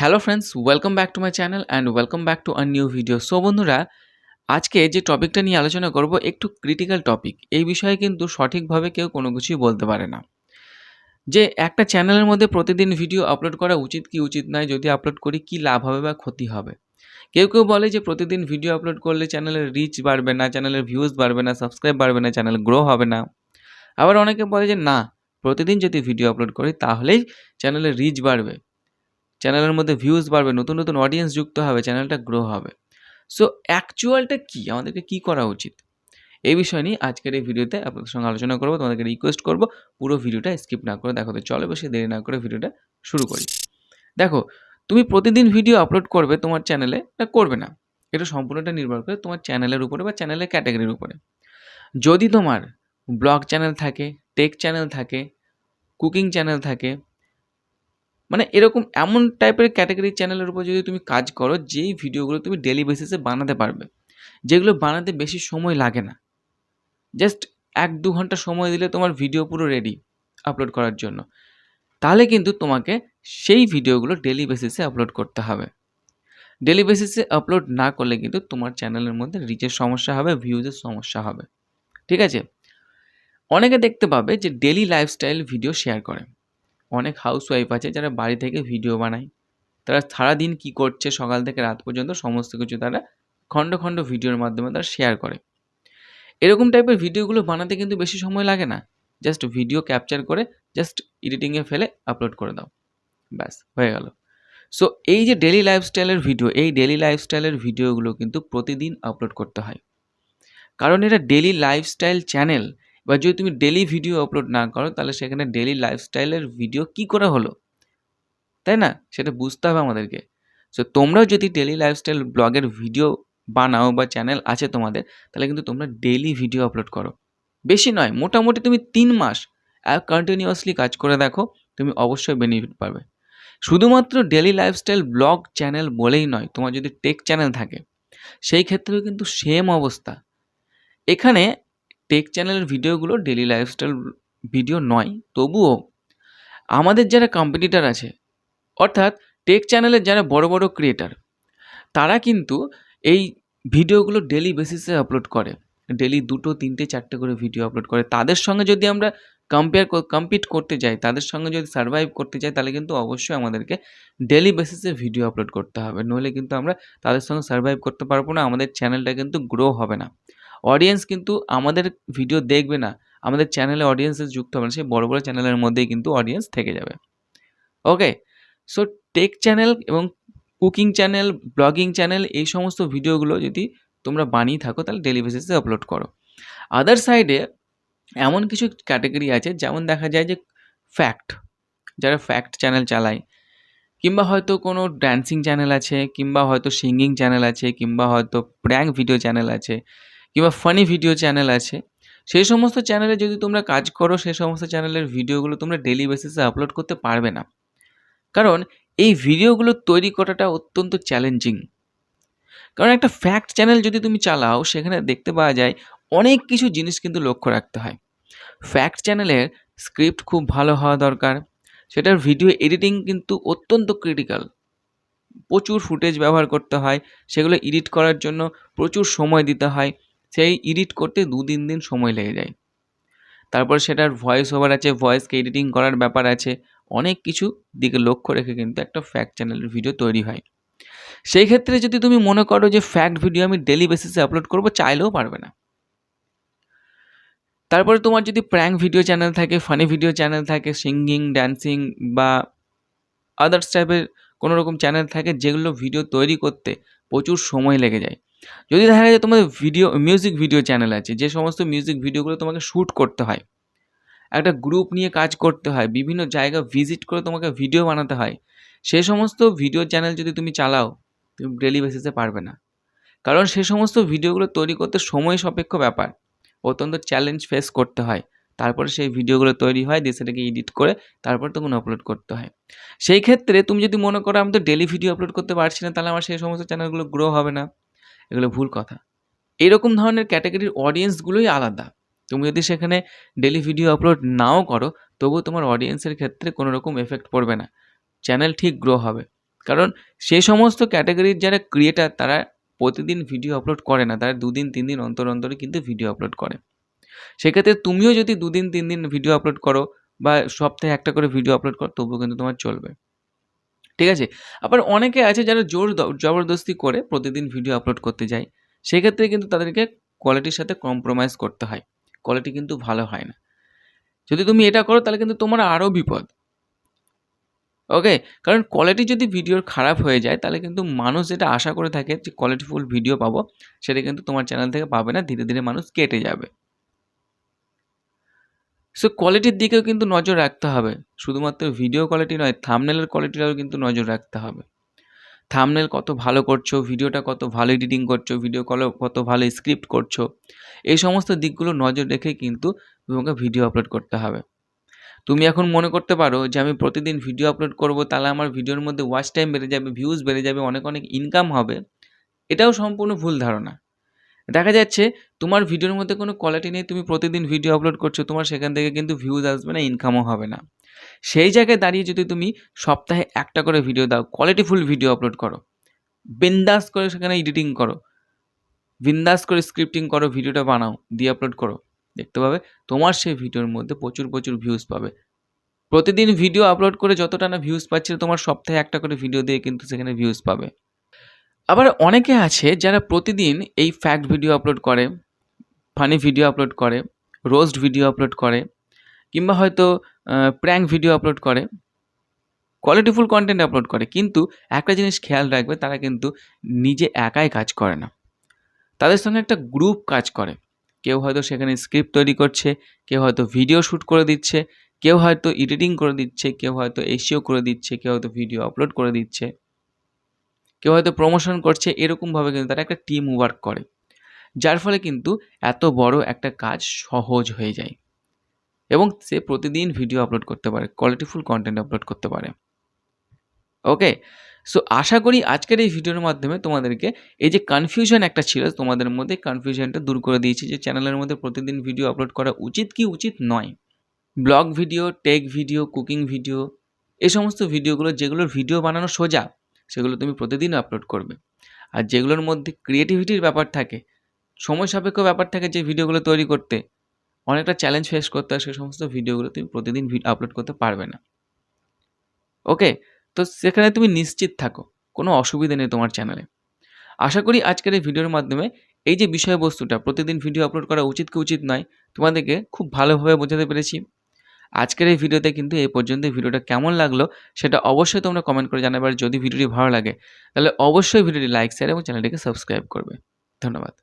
Hello friends welcome back to my channel and welcome back to a new video so বন্ধুরা, আজকে যে টপিকটা নিয়ে আলোচনা করব, একটু ক্রিটিক্যাল টপিক এই বিষয়ে কিন্তু সঠিকভাবে কেউ কোনো কিছুই বলতে পারে না। যে একটা চ্যানেলের মধ্যে প্রতিদিন ভিডিও আপলোড করা উচিত কি উচিত নয়, যদি আপলোড করি কি লাভ হবে বা ক্ষতি হবে? কেউ কেউ বলে যে প্রতিদিন ভিডিও আপলোড করলে চ্যানেলের রিচ বাড়বে না চ্যানেলের ভিউজ বাড়বে না সাবস্ক্রাইব বাড়বে না চ্যানেল গ্রো হবে না। আবার অনেকে বলে যে না, প্রতিদিন যদি ভিডিও আপলোড করি তাহলেই চ্যানেলের রিচ বাড়বে। চ্যানেলের মধ্যে ভিউজ বাড়বে, নতুন নতুন অডিয়েন্স যুক্ত হবে, চ্যানেলটা গ্রো হবে। সো অ্যাকচুয়ালটা কি? আমাদেরকে কি করা উচিত? এই বিষয় নিয়ে আজকের এই ভিডিওতে আপনাদের সঙ্গে আলোচনা করব, তোমাদেরকে রিকোয়েস্ট করব, পুরো ভিডিওটা স্কিপ না করে দেখো তো, চলো বেশি দেরি না করে ভিডিওটা শুরু করি। দেখো, তুমি প্রতিদিন ভিডিও আপলোড করবে তোমার চ্যানেলে, না করবে না? এটা সম্পূর্ণটা নির্ভর করে তোমার চ্যানেলের উপরে বা চ্যানেলের ক্যাটাগরির উপরে। যদি তোমার ব্লগ চ্যানেল থাকে টেক চ্যানেল থাকে কুকিং চ্যানেল থাকে মানে এরকম এমন টাইপের ক্যাটাগরি চ্যানেলের উপর যদি তুমি কাজ করো, যেই ভিডিওগুলো তুমি ডেলি বেসিসে বানাতে পারবে, যেগুলো বানাতে বেশি সময় লাগে না। জাস্ট এক দু ঘণ্টা সময় দিলে তোমার ভিডিও পুরো রেডি আপলোড করার জন্য। তাহলে কিন্তু তোমাকে সেই ভিডিওগুলো ডেলি বেসিসে আপলোড করতে হবে। ডেলি বেসিসে আপলোড না করলে কিন্তু তোমার চ্যানেলের মধ্যে রিচের সমস্যা হবে ভিউজের সমস্যা হবে। ঠিক আছে? অনেকে দেখতে পাবে যে ডেলি লাইফস্টাইল ভিডিও শেয়ার করে। অনেক হাউস ওয়াইফ আছে যারা বাড়ি থেকে ভিডিও বানায়। তারা সারাদিন কী করছে সকাল থেকে রাত পর্যন্ত সমস্ত কিছু তারা খণ্ড খণ্ড ভিডিওর মাধ্যমে তারা শেয়ার করে। এরকম টাইপের ভিডিওগুলো বানাতে কিন্তু বেশি সময় লাগে না। জাস্ট ভিডিও ক্যাপচার করে জাস্ট এডিটিংয়ে ফেলে আপলোড করে দাও। ব্যাস, হয়ে গেল। সো এই যে ডেলি লাইফস্টাইলের ভিডিও এই ডেলি লাইফস্টাইলের ভিডিওগুলো কিন্তু প্রতিদিন আপলোড করতে হয়। কারণ এটা ডেলি লাইফস্টাইল চ্যানেল বা যদি তুমি ডেলি ভিডিও আপলোড না করো, তাহলে সেখানে ডেলি লাইফস্টাইলের ভিডিও কি করে হলো? তাই না? সেটা বুঝতে হবে আমাদেরকে। সো তোমরাও যদি ডেলি লাইফস্টাইল ব্লগের ভিডিও বানাও বা চ্যানেল আছে তোমাদের, তাহলে কিন্তু তোমরা ডেলি ভিডিও আপলোড করো। বেশি নয়, মোটামুটি তুমি তিন মাস কন্টিনিউয়াসলি কাজ করে দেখো, তুমি অবশ্যই বেনিফিট পাবে। শুধুমাত্র ডেলি লাইফস্টাইল ব্লগ চ্যানেল বলেই নয়, তোমার যদি টেক চ্যানেল থাকে, সেই ক্ষেত্রেও কিন্তু সেম অবস্থা। এখানে টেক চ্যানেলের ভিডিওগুলো ডেলি লাইফস্টাইল ভিডিও নয়, তবুও আমাদের যারা কম্পিটিটার আছে, অর্থাৎ টেক চ্যানেলের যারা বড় বড় ক্রিয়েটার তারা কিন্তু এই ভিডিওগুলো ডেলি বেসিসে আপলোড করে। ডেলি দুটো, তিনটে, চারটে করে ভিডিও আপলোড করে। তাদের সঙ্গে যদি আমরা কম্পেয়ার কম্পিট করতে যাই, তাদের সঙ্গে যদি সার্ভাইভ করতে চাই তাহলে কিন্তু অবশ্যই আমাদেরকে ডেলি বেসিসে ভিডিও আপলোড করতে হবে। নইলে কিন্তু আমরা তাদের সঙ্গে সার্ভাইভ করতে পারব না, আমাদের চ্যানেলটা কিন্তু গ্রো হবে না। অডিয়েন্স কিন্তু আমাদের ভিডিও দেখবে না। আমাদের চ্যানেলে অডিয়েন্সেস যুক্ত হবে না। সেই বড় বড় চ্যানেলের মধ্যেই কিন্তু অডিয়েন্স থেকে যাবে। ওকে সো টেক চ্যানেল এবং কুকিং চ্যানেল ব্লগিং চ্যানেল এই সমস্ত ভিডিওগুলো যদি তোমরা বানিয়ে থাকো, তাহলে ডেলি বেসিসে আপলোড করো। আদার সাইডে এমন কিছু ক্যাটাগরি আছে, যেমন দেখা যায় যে ফ্যাক্ট যারা ফ্যাক্ট চ্যানেল চালায়। কিংবা হয়তো কোনো ড্যান্সিং চ্যানেল আছে, কিংবা হয়তো সিঙ্গিং চ্যানেল আছে, কিংবা হয়তো প্র্যাঙ্ক ভিডিও চ্যানেল আছে। কিংবা ফানি ভিডিও চ্যানেল আছে, সেই সমস্ত চ্যানেলে যদি তোমরা কাজ করো, সেই সমস্ত চ্যানেলের ভিডিওগুলো তোমরা ডেলি বেসিসে আপলোড করতে পারবে না। কারণ এই ভিডিওগুলো তৈরি করাটা অত্যন্ত চ্যালেঞ্জিং কারণ একটা ফ্যাক্ট চ্যানেল যদি তুমি চালাও, সেখানে দেখতে পাওয়া যায় অনেক কিছু জিনিস কিন্তু লক্ষ্য রাখতে হয়। ফ্যাক্ট চ্যানেলের স্ক্রিপ্ট খুব ভালো হওয়া দরকার, সেটার ভিডিও এডিটিং কিন্তু অত্যন্ত ক্রিটিক্যাল প্রচুর ফুটেজ ব্যবহার করতে হয়, সেগুলো এডিট করার জন্য প্রচুর সময় দিতে হয় সেই এডিট করতে দু, তিন দিন সময় লেগে যায়। তারপর সেটার ভয়েস ওভার আছে ভয়েসকে এডিটিং করার ব্যাপার আছে, অনেক কিছু দিকে লক্ষ্য রেখে কিন্তু একটা ফ্যাক্ট চ্যানেলের ভিডিও তৈরি হয়। সেই ক্ষেত্রে যদি তুমি মনে করো যে ফ্যাক্ট ভিডিও আমি ডেলি বেসিসে আপলোড করব, চাইলেও পারবে না। তারপরে তোমার যদি প্র্যাঙ্ক ভিডিও চ্যানেল থাকে ফানি ভিডিও চ্যানেল থাকে সিঙ্গিং ড্যান্সিং বা আদার্স টাইপের কোনো রকম চ্যানেল থাকে, যেগুলো ভিডিও তৈরি করতে প্রচুর সময় লেগে যায়। যদি দেখা যায় তোমাদের ভিডিও মিউজিক ভিডিও চ্যানেল আছে, যে সমস্ত মিউজিক ভিডিওগুলো তোমাকে শ্যুট করতে হয়, একটা গ্রুপ নিয়ে কাজ করতে হয়, বিভিন্ন জায়গা ভিজিট করে তোমাকে ভিডিও বানাতে হয়, সে সমস্ত ভিডিও চ্যানেল যদি তুমি চালাও, তুমি ডেলি বেসিসে পারবে না। কারণ সে সমস্ত ভিডিওগুলো তৈরি করতে সময় সাপেক্ষ ব্যাপার। অত্যন্ত চ্যালেঞ্জ ফেস করতে হয়। তারপরে সেই ভিডিওগুলো তৈরি হয়, দিয়ে সেটাকে এডিট করে তারপর তখন আপলোড করতে হয়। সেই ক্ষেত্রে তুমি যদি মনে করো আমি তো ডেলি ভিডিও আপলোড করতে পারছি না, তাহলে আমার সেই সমস্ত চ্যানেলগুলো গ্রো হবে না। এগুলো ভুল কথা। এরকম ধরনের ক্যাটাগরির অডিয়েন্সগুলোই আলাদা। তুমি যদি সেখানে ডেলি ভিডিও আপলোড নাও করো, তবুও তোমার অডিয়েন্সের ক্ষেত্রে কোনো রকম এফেক্ট পড়বে না। চ্যানেল ঠিক গ্রো হবে। কারণ সেই সমস্ত ক্যাটাগরির যারা ক্রিয়েটার তারা প্রতিদিন ভিডিও আপলোড করে না। তারা দুদিন, তিন দিন অন্তর অন্তরে কিন্তু ভিডিও আপলোড করে। সেক্ষেত্রে তুমিও যদি দুদিন, তিন দিন ভিডিও আপলোড করো বা সপ্তাহে একটা করে ভিডিও আপলোড করো, তবুও কিন্তু তোমার চলবে। ঠিক আছে? আবার অনেকে আছে যারা জোর জবরদস্তি করে প্রতিদিন ভিডিও আপলোড করতে যায়। সেক্ষেত্রে কিন্তু তাদেরকে কোয়ালিটির সাথে কম্প্রোমাইজ করতে হয়। কোয়ালিটি কিন্তু ভালো হয় না। যদি তুমি এটা করো, তাহলে কিন্তু তোমার আরও বিপদ। ওকে? কারণ কোয়ালিটি যদি ভিডিওর খারাপ হয়ে যায়, তাহলে কিন্তু মানুষ যেটা আশা করে থাকে যে কোয়ালিটিফুল ভিডিও পাবো, সেটা কিন্তু তোমার চ্যানেল থেকে পাবে না। ধীরে ধীরে মানুষ কেটে যাবে। সো কোয়ালিটির দিকেও কিন্তু নজর রাখতে হবে। শুধুমাত্র ভিডিও কোয়ালিটি নয় থামনেলের কোয়ালিটিটাও কিন্তু নজর রাখতে হবে। থামনেল কত ভালো করছ ভিডিওটা কত ভালো এডিটিং করছ ভিডিও কল কত ভালো স্ক্রিপ্ট করছ, এই সমস্ত দিকগুলো নজর রেখে কিন্তু তোমাকে ভিডিও আপলোড করতে হবে। তুমি এখন মনে করতে পারো যে, আমি প্রতিদিন ভিডিও আপলোড করব, তাহলে আমার ভিডিওর মধ্যে ওয়াচ টাইম বেড়ে যাবে ভিউজ বেড়ে যাবে, অনেক অনেক ইনকাম হবে। এটাও সম্পূর্ণ ভুল ধারণা। দেখা যাচ্ছে তোমার ভিডিওর মধ্যে কোনো কোয়ালিটি নেই, তুমি প্রতিদিন ভিডিও আপলোড করছ, তোমার সেখান থেকে কিন্তু ভিউজ আসবে না ইনকামও হবে না। সেই জায়গায় দাঁড়িয়ে যদি তুমি সপ্তাহে একটা করে ভিডিও দাও কোয়ালিটিফুল ভিডিও আপলোড করো। বিন্দাস করে সেখানে এডিটিং করো। বিন্দাস করে স্ক্রিপ্টিং করো ভিডিওটা বানাও, দিয়ে আপলোড করো। দেখতে পাবে তোমার সেই ভিডিওর মধ্যে প্রচুর প্রচুর ভিউজ পাবে। প্রতিদিন ভিডিও আপলোড করে যতটা না ভিউজ পাচ্ছে তোমার সপ্তাহে একটা করে ভিডিও দিয়ে কিন্তু সেখানে ভিউজ পাবে। আবার অনেকে আছে যারা প্রতিদিন এই ফ্যাক্ট ভিডিও আপলোড করে ফানি ভিডিও আপলোড করে রোস্ট ভিডিও আপলোড করে, কিংবা হয়তো প্র্যাঙ্ক ভিডিও আপলোড করে কোয়ালিটিফুল কন্টেন্ট আপলোড করে। কিন্তু একটা জিনিস খেয়াল রাখবে, তারা কিন্তু নিজে একাই কাজ করে না। তাদের সঙ্গে একটা গ্রুপ কাজ করে। কেউ হয়তো সেখানে স্ক্রিপ্ট তৈরি করছে, কেউ হয়তো ভিডিও শ্যুট করে দিচ্ছে, কেউ হয়তো এডিটিং করে দিচ্ছে, কেউ হয়তো এসিও করে দিচ্ছে, কেউ হয়তো ভিডিও আপলোড করে দিচ্ছে। কেউ হয়তো প্রমোশন করছে এরকমভাবে কিন্তু তারা একটা টিম ওয়ার্ক করে। যার ফলে কিন্তু এত বড় একটা কাজ সহজ হয়ে যায়। এবং সে প্রতিদিন ভিডিও আপলোড করতে পারে কোয়ালিটিফুল কন্টেন্ট আপলোড করতে পারে। ওকে সো আশা করি আজকের এই ভিডিওর মাধ্যমে তোমাদেরকে এই যে কনফিউশন একটা ছিল, তোমাদের মধ্যে কনফিউশনটা দূর করে দিয়েছি যে চ্যানেলের মধ্যে প্রতিদিন ভিডিও আপলোড করা উচিত কি উচিত নয়। Blog video tech video cooking video এই সমস্ত ভিডিওগুলো যেগুলোর ভিডিও বানানো সোজা সেগুলো তুমি প্রতিদিন আপলোড করবে। আর যেগুলোর মধ্যে ক্রিয়েটিভিটির ব্যাপার থাকে, সময় সাপেক্ষ ব্যাপার থাকে যে ভিডিওগুলো তৈরি করতে, অনেকটা চ্যালেঞ্জ ফেস করতে হয় সেই সমস্ত ভিডিওগুলো তুমি প্রতিদিন আপলোড করতে পারবে না। ওকে তো সেখানে তুমি নিশ্চিত থাকো, কোনো অসুবিধা নেই তোমার চ্যানেলে আশা করি আজকের এই ভিডিওর মাধ্যমে এই যে বিষয়বস্তুটা, প্রতিদিন ভিডিও আপলোড করা উচিত কি উচিত নয়, তোমাদেরকে খুব ভালোভাবে বোঝাতে পেরেছি। আজকের এই ভিডিওতে কিন্তু এই পর্যন্ত ভিডিওটা কেমন লাগল সেটা অবশ্যই তোমরা কমেন্ট করে জানাবে যদি ভিডিওটি ভালো লাগে, তাহলে অবশ্যই ভিডিওটি লাইক শেয়ার এবং চ্যানেলটিকে সাবস্ক্রাইব করবে। ধন্যবাদ।